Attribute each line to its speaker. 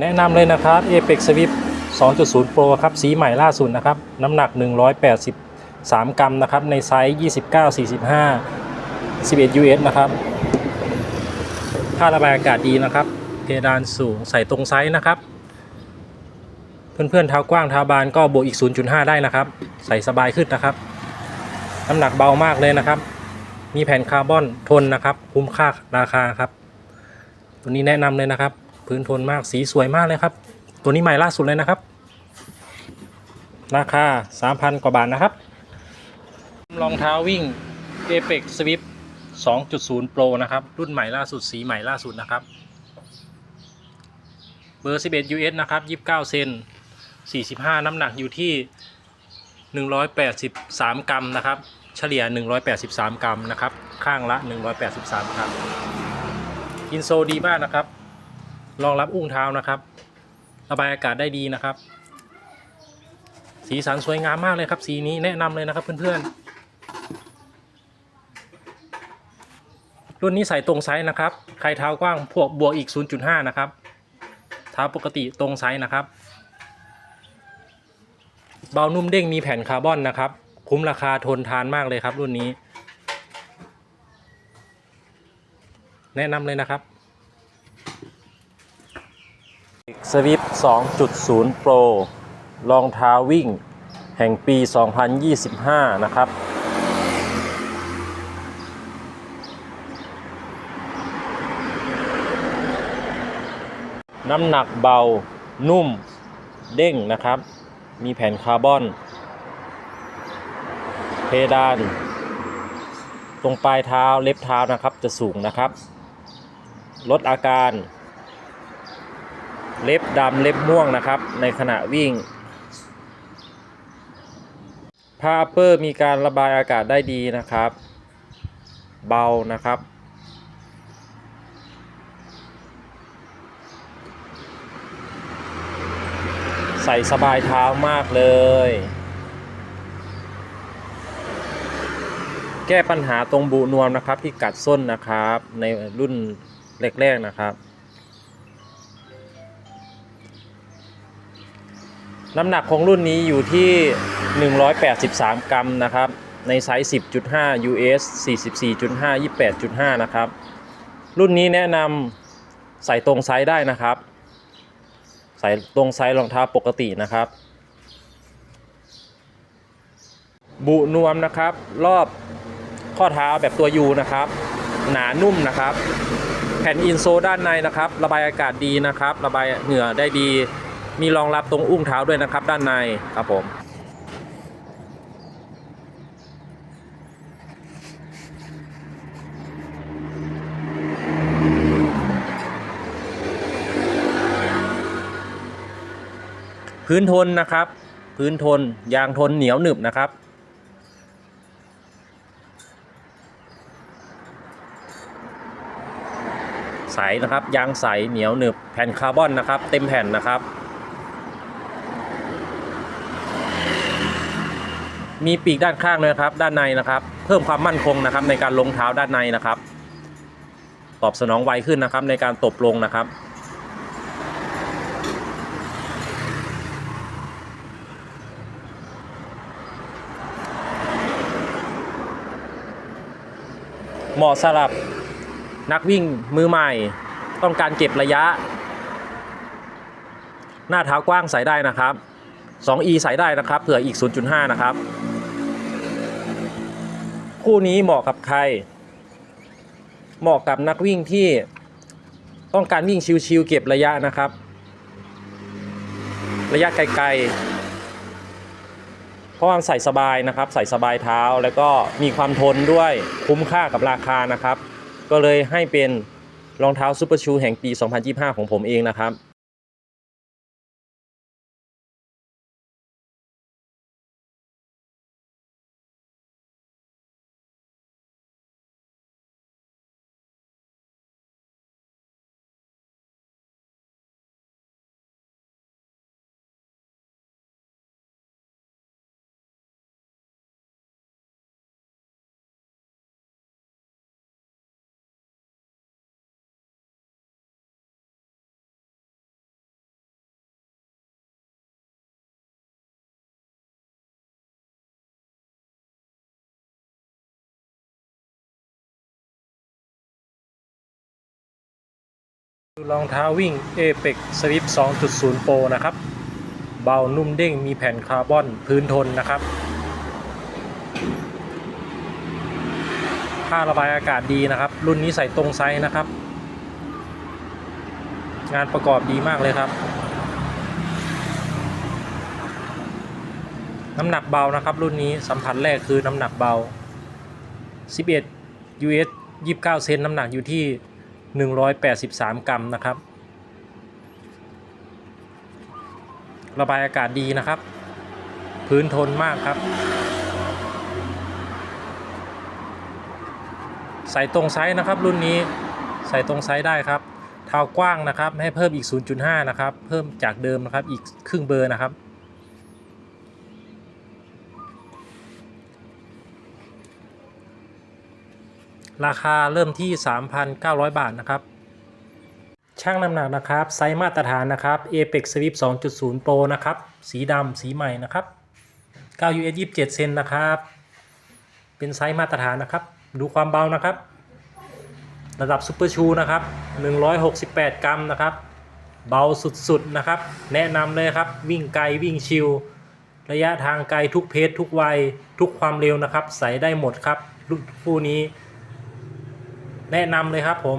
Speaker 1: แนะนำเลยนะครับ Apex Swift 2.0 Pro ครับ สีใหม่ล่าสุดนะครับ น้ำหนัก 183 กรัมนะครับ ในไซส์ 29 45 11 US นะครับผ้าระบายอากาศดีนะครับ เพดานสูงใส่ตรงไซส์นะครับ เพื่อนๆเท้ากว้างเท้าบานก็บวกอีก 0.5 ได้นะครับ ใส่สบายขึ้นนะครับ น้ำหนักเบามากเลยนะครับ มีแผ่นคาร์บอนทนนะครับ คุ้มค่าราคาครับ ตัวนี้แนะนำเลยนะครับ พื้นทนมากสีสวยมากเลยครับ ตัวนี้ใหม่ล่าสุดเลยนะครับ ราคา 3,000 กว่าบาทนะครับรองเท้าวิ่ง Apex Swift 2.0 Pro นะครับ รุ่นใหม่ล่าสุดสีใหม่ล่าสุดนะครับ เบอร์ 11 US นะครับ 29 เซน 45 น้ำหนักอยู่ที่ 183 กรัมนะครับ เฉลี่ย 183 กรัมนะครับ ข้างละ 183 กรัม อินโซดีมากนะครับ รองรับอุ้งเท้านะครับ ระบายอากาศได้ดีนะครับ สีสันสวยงามมากเลยครับ สีนี้แนะนำเลยนะครับเพื่อนๆ รุ่นนี้ใส่ตรงไซส์นะครับ ใครเท้ากว้างพวกบวกอีก 0.5 นะครับ เท้าปกติตรงไซส์นะครับ เบานุ่มเด้งมีแผ่นคาร์บอนนะครับ คุ้มราคาทนทานมากเลยครับรุ่นนี้ แนะนำเลยนะครับ Swift 2.0 Pro รองเท้าวิ่ง แห่งปี 2025 นะครับ น้ำหนักเบา นุ่ม เด้งนะครับ มีแผ่นคาร์บอน เพดาน ตรงปลายเท้าเล็บเท้านะครับจะสูงนะครับ ลดอาการ เล็บดำเล็บม่วงนะครับ ในขณะวิ่งผ้าอัปเปอร์มีการระบายอากาศได้ดีนะครับ เบานะครับ ใส่สบายเท้ามากเลย แก้ปัญหาตรงบุนวมนะครับที่กัดส้นนะครับในรุ่นแรกๆนะครับ น้ำหนักของรุ่นนี้อยู่ที่ 183 กรัมนะครับ ในไซส์ 10.5 US 44.5 28.5 นะครับ รุ่นนี้แนะนำใส่ตรงไซส์ได้นะครับ ใส่ตรงไซส์รองเท้าปกตินะครับ บุนวมนะครับ รอบข้อเท้าแบบตัวยูนะครับ หนานุ่มนะครับ แผ่นอินโซด้านในนะครับ ระบายอากาศดีนะครับ ระบายเหงื่อได้ดี มีรองรับตรงอุ้งเท้าด้วยนะครับ ด้านในครับผมพื้นทนนะครับ พื้นทนยางทนเหนียวหนึบนะครับ ใสนะครับยางใสเหนียวหนึบแผ่นคาร์บอนนะครับ เต็มแผ่นนะครับ มีปีกด้านข้างเลยครับ ด้านในนะครับ เพิ่มความมั่นคงนะครับ ในการลงเท้าด้านในนะครับ ตอบสนองไวขึ้นนะครับ ในการตบลงนะครับ เหมาะสำหรับนักวิ่งมือใหม่ ต้องการเก็บระยะ หน้าเท้ากว้างใส่ได้นะครับ 2e ใส่ได้นะครับเผื่ออีก 0.5 นะครับ คู่นี้เหมาะกับใคร เหมาะกับนักวิ่งที่ต้องการวิ่งชิวๆเก็บระยะนะครับ ระยะไกลๆ เพราะว่ามใส่สบายนะครับ ใส่สบายเท้าแล้วก็มีความทนด้วยคุ้มค่ากับราคานะครับ ก็เลยให้เป็นรองเท้าซูเปอร์ชูแห่งปี 2025 ของผมเองนะครับ รองเท้าวิ่ง Apex Swift 2.0 Pro นะครับ เบานุ่มเด้งมีแผ่นคาร์บอนพื้นทนนะครับ ผ้าระบายอากาศดีนะครับ รุ่นนี้ใส่ตรงไซส์นะครับ งานประกอบดีมากเลยครับ น้ำหนักเบานะครับ รุ่นนี้สัมผัสแรกคือน้ำหนักเบา 11 US 29 เซนน้ำหนักอยู่ที่ 183 กรัมนะครับ ระบายอากาศดีนะครับ พื้นทนมากครับ ใส่ตรงไซส์นะครับรุ่นนี้ ใส่ตรงไซส์ได้ครับเท้ากว้างนะครับ ให้เพิ่มอีก 0.5 นะครับ เพิ่มจากเดิมนะครับ อีกครึ่งเบอร์นะครับ ราคาเริ่มที่ 3,900 บาทนะครับ ช่างน้ำหนักนะครับ ไซส์มาตรฐานนะครับ Apex Swift 2.0 Pro นะครับ สีดำสีใหม่นะครับ 9 US 27 เซนนะครับ เป็นไซส์มาตรฐานนะครับ ดูความเบานะครับ ระดับซูเปอร์ชูนะครับ 168 กรัมนะครับ เบาสุดๆนะครับ แนะนำเลยครับ วิ่งไกลวิ่งชิลระยะทางไกลทุกเพจทุกวัยทุกความเร็วนะครับ ใส่ได้หมดครับ รุ่นคู่นี้ แนะนำเลยครับผม